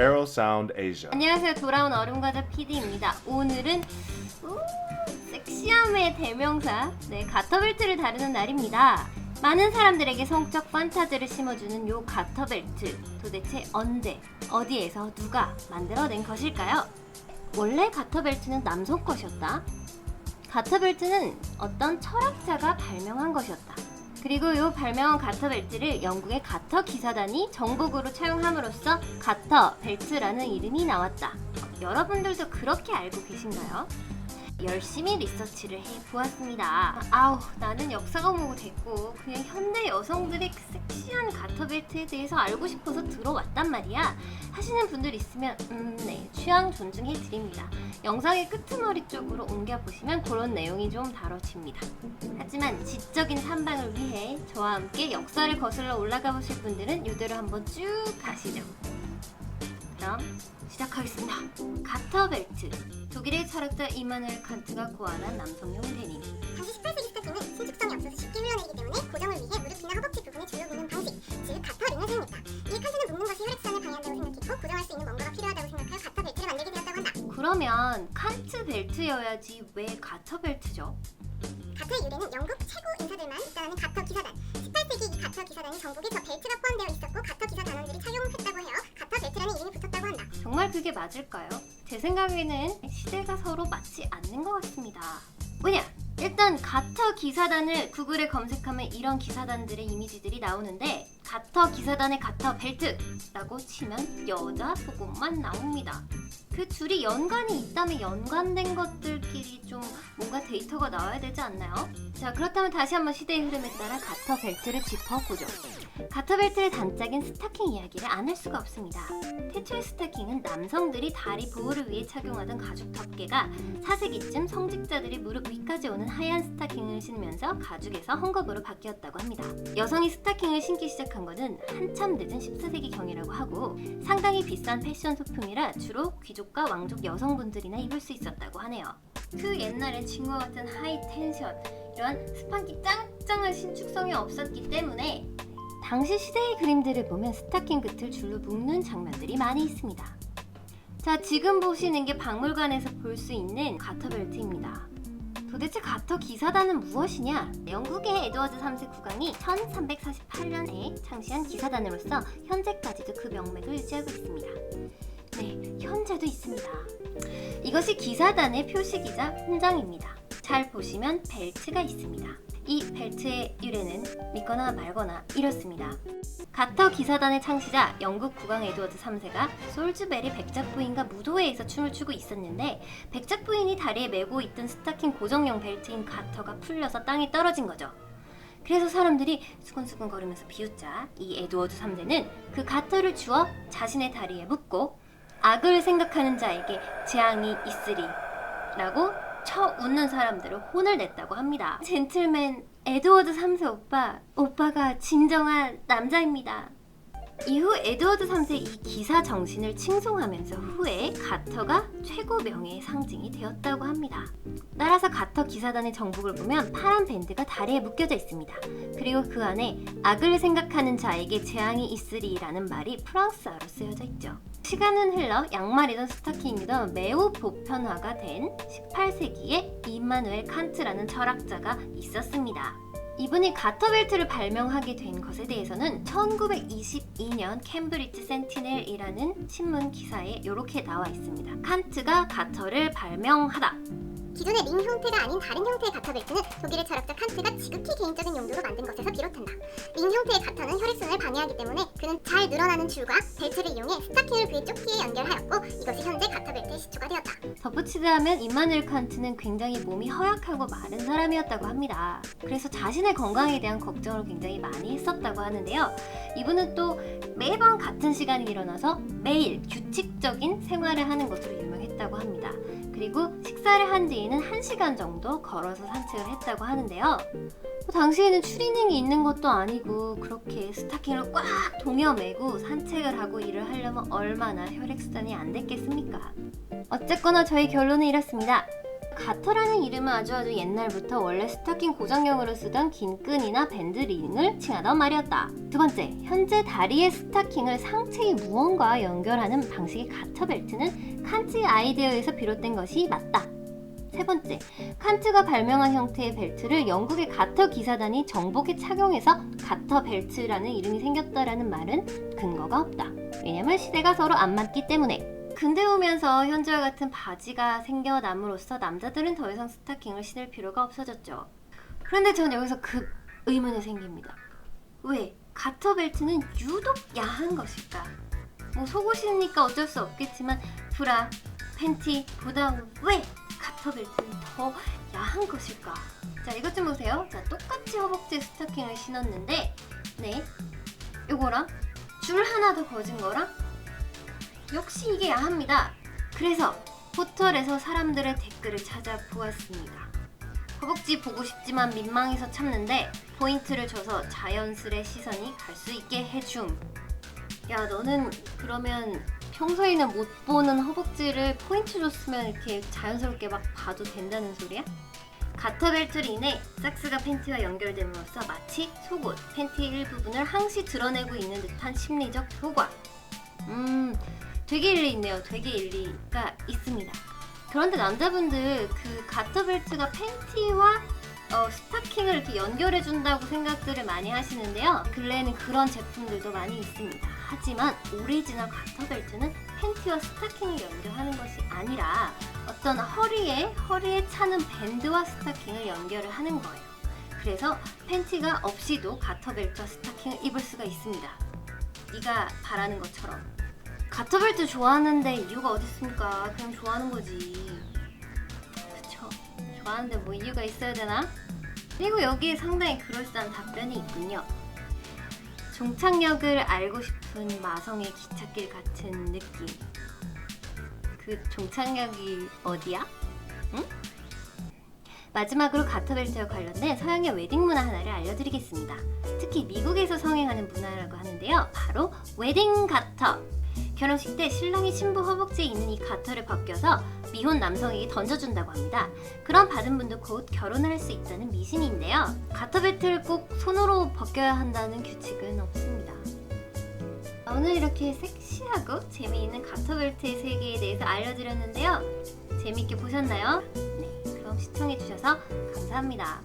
Arrow Sound Asia. 안녕하세요. 돌아온 얼음과자 PD입니다. 오늘은 우, 섹시함의 대명사 네, 가터벨트를 다루는 날입니다. 많은 사람들에게 성적 판타지를 심어주는 요 가터벨트 도대체 언제 어디에서 누가 만들어낸 것일까요? 원래 가터벨트는 남성 것이었다. 가터벨트는 어떤 철학자가 발명한 것이었다. 그리고 요 발명한 가터 벨트를 영국의 가터 기사단이 정복으로 차용함으로써 가터 벨트라는 이름이 나왔다. 여러분들도 그렇게 알고 계신가요? 열심히 리서치를 해 보았습니다. 아우 나는 역사가 뭐고 됐고 그냥 현대 여성들의 그 섹시한 가터벨트에 대해서 알고 싶어서 들어왔단 말이야. 하시는 분들 있으면 음 네 취향 존중해 드립니다. 영상의 끄트머리 쪽으로 옮겨 보시면 그런 내용이 좀 다뤄집니다. 하지만 지적인 탐방을 위해 저와 함께 역사를 거슬러 올라가 보실 분들은 이대로 한번 쭉 가시죠. 그럼 시작하겠습니다. 가터벨트. 독일의 철학자 이마누엘 칸트가 고안한 남성용 데님. 당시 18세기 스타킹은 신축성이 없어서 쉽게 흘러내리기 때문에 고정을 위해 무릎이나 허벅지 부분에 줄로 묶는 방식, 즉 가터링을 사용했다. 이에 칸트는 묶는 것이 혈액순환을 방해한다고 생각했고 고정할 수 있는 뭔가가 필요하다고 생각하여 가터 벨트를 만들게 되었다고 한다. 그러면 칸트 벨트여야지 왜 가터벨트죠? 가터의 유래는 영국 최고 인사들만 입단하는 가터 기사단. 18세기 이 가터 기사단이 전국에 저 벨트가 포함되어 있었고 가터 기사 단원들이 착용 그게 맞을까요? 제 생각에는 시대가 서로 맞지 않는 것 같습니다. 왜냐? 일단 가터 기사단을 구글에 검색하면 이런 기사단들의 이미지들이 나오는데 가터 기사단의 가터 벨트라고 치면 여자 속옷만 나옵니다. 그 둘이 연관이 있다면 연관된 것들끼리 좀 뭔가 데이터가 나와야 되지 않나요? 자 그렇다면 다시 한번 시대의 흐름에 따라 가터 벨트를 짚어보죠. 가터 벨트의 단짝인 스타킹 이야기를 안 할 수가 없습니다. 태초의 스타킹은 남성들이 다리 보호를 위해 착용하던 가죽 덮개가 4세기쯤 성직자들이 무릎 위까지 오는 하얀 스타킹을 신으면서 가죽에서 헝겊으로 바뀌었다고 합니다. 여성이 스타킹을 신기 시작한 것은 한참 늦은 14세기 경이라고 하고 상당히 비싼 패션 소품이라 주로 귀족과 왕족 여성분들이나 입을 수 있었다고 하네요. 그 옛날엔 친구와 같은 하이 텐션 이런 스판기 짱짱한 신축성이 없었기 때문에 당시 시대의 그림들을 보면 스타킹 끝을 줄로 묶는 장면들이 많이 있습니다. 자, 지금 보시는 게 박물관에서 볼 수 있는 가터벨트입니다. 도대체 가터 기사단은 무엇이냐? 영국의 에드워드 3세 국왕이 1348년에 창시한 기사단으로서 현재까지도 그 명맥을 유지하고 있습니다. 네, 현재도 있습니다. 이것이 기사단의 표식이자 훈장입니다. 잘 보시면 벨트가 있습니다. 이 벨트의 유래는 믿거나 말거나 이렇습니다. 가터 기사단의 창시자 영국 국왕 에드워드 3세가 솔즈베리 백작 부인과 무도회에서 춤을 추고 있었는데 백작 부인이 다리에 메고 있던 스타킹 고정용 벨트인 가터가 풀려서 땅에 떨어진 거죠. 그래서 사람들이 수근수근 거리면서 비웃자 이 에드워드 3세는 그 가터를 주워 자신의 다리에 묶고 악을 생각하는 자에게 재앙이 있으리 라고 쳐 웃는 사람들을 혼을 냈다고 합니다. 젠틀맨 에드워드 3세 오빠, 오빠가 진정한 남자입니다. 이후 에드워드 3세 이 기사 정신을 칭송하면서 후에 가터가 최고 명예의 상징이 되었다고 합니다. 따라서 가터 기사단의 정복을 보면 파란 밴드가 다리에 묶여져 있습니다. 그리고 그 안에 악을 생각하는 자에게 재앙이 있으리라는 말이 프랑스어로 쓰여져 있죠. 시간은 흘러 양말이던 스타킹이던 매우 보편화가 된 18세기에 이마누엘 칸트라는 철학자가 있었습니다. 이분이 가터벨트를 발명하게 된 것에 대해서는 1922년 캠브리지 센티넬이라는 신문 기사에 이렇게 나와 있습니다. 칸트가 가터를 발명하다. 기존의 링 형태가 아닌 다른 형태의 가터 벨트는 독일의 철학자 칸트가 지극히 개인적인 용도로 만든 것에서 비롯한다. 링 형태의 가터는 혈액순환을 방해하기 때문에 그는 잘 늘어나는 줄과 벨트를 이용해 스타킹을 그의 조끼에 연결하였고 이것이 현재 가터 벨트의 시초가 되었다. 덧붙이자면 임마누엘 칸트는 굉장히 몸이 허약하고 마른 사람이었다고 합니다. 그래서 자신의 건강에 대한 걱정을 굉장히 많이 했었다고 하는데요. 이분은 또 매번 같은 시간에 일어나서 매일 규칙적인 생활을 하는 것으로 유명했다고 합니다. 그리고 식사를 한 뒤에는 1시간 정도 걸어서 산책을 했다고 하는데요. 뭐 당시에는 추리닝이 있는 것도 아니고 그렇게 스타킹을 꽉 동여 매고 산책을 하고 일을 하려면 얼마나 혈액순환이 안 됐겠습니까? 어쨌거나 저희 결론은 이렇습니다. 가터라는 이름은 아주 아주 옛날부터 원래 스타킹 고정형으로 쓰던 긴 끈이나 밴드링을 칭하던 말이었다. 두 번째, 현재 다리의 스타킹을 상체의 무언가와 연결하는 방식의 가터 벨트는 칸트의 아이디어에서 비롯된 것이 맞다. 세 번째, 칸트가 발명한 형태의 벨트를 영국의 가터 기사단이 정복에 착용해서 가터 벨트라는 이름이 생겼다라는 말은 근거가 없다. 왜냐면 시대가 서로 안 맞기 때문에. 근대 오면서 현재와 같은 바지가 생겨남으로써 남자들은 더 이상 스타킹을 신을 필요가 없어졌죠. 그런데 전 여기서 급 의문이 생깁니다. 왜 가터 벨트는 유독 야한 것일까? 뭐 속옷이니까 어쩔 수 없겠지만 브라, 팬티보다 왜 가터 벨트는 더 야한 것일까? 자 이것 좀 보세요. 자 똑같이 허벅지 스타킹을 신었는데 네 요거랑 줄 하나 더 거진 거랑 역시 이게 야합니다. 그래서 포털에서 사람들의 댓글을 찾아보았습니다. 허벅지 보고 싶지만 민망해서 참는데 포인트를 줘서 자연스레 시선이 갈 수 있게 해줌. 야 너는 그러면 평소에는 못 보는 허벅지를 포인트 줬으면 이렇게 자연스럽게 막 봐도 된다는 소리야? 가터벨트로 인해 삭스가 팬티와 연결됨으로써 마치 속옷, 팬티의 일부분을 항시 드러내고 있는 듯한 심리적 효과. 음, 되게 일리 있네요. 되게 일리가 있습니다. 그런데 남자분들 그 가터벨트가 팬티와 어, 스타킹을 이렇게 연결해 준다고 생각들을 많이 하시는데요. 근래에는 그런 제품들도 많이 있습니다. 하지만 오리지널 가터벨트는 팬티와 스타킹을 연결하는 것이 아니라 어떤 허리에 허리에 차는 밴드와 스타킹을 연결을 하는 거예요. 그래서 팬티가 없이도 가터벨트와 스타킹을 입을 수가 있습니다. 네가 바라는 것처럼 가터벨트 좋아하는데 이유가 어디 있습니까? 그냥 좋아하는 거지. 그쵸? 좋아하는데 뭐 이유가 있어야 되나? 그리고 여기에 상당히 그럴싸한 답변이 있군요. 종착역을 알고 싶은 마성의 기찻길 같은 느낌. 그 종착역이 어디야? 응? 마지막으로 가터벨트와 관련된 서양의 웨딩 문화 하나를 알려드리겠습니다. 특히 미국에서 성행하는 문화라고 하는데요. 바로 웨딩 가터. 결혼식 때 신랑이 신부 허벅지에 있는 이 가터를 벗겨서 미혼 남성에게 던져준다고 합니다. 그럼 받은 분도 곧 결혼을 할 수 있다는 미신인데요. 가터 벨트를 꼭 손으로 벗겨야 한다는 규칙은 없습니다. 오늘 이렇게 섹시하고 재미있는 가터 벨트의 세계에 대해서 알려드렸는데요. 재미있게 보셨나요? 네, 그럼 시청해주셔서 감사합니다.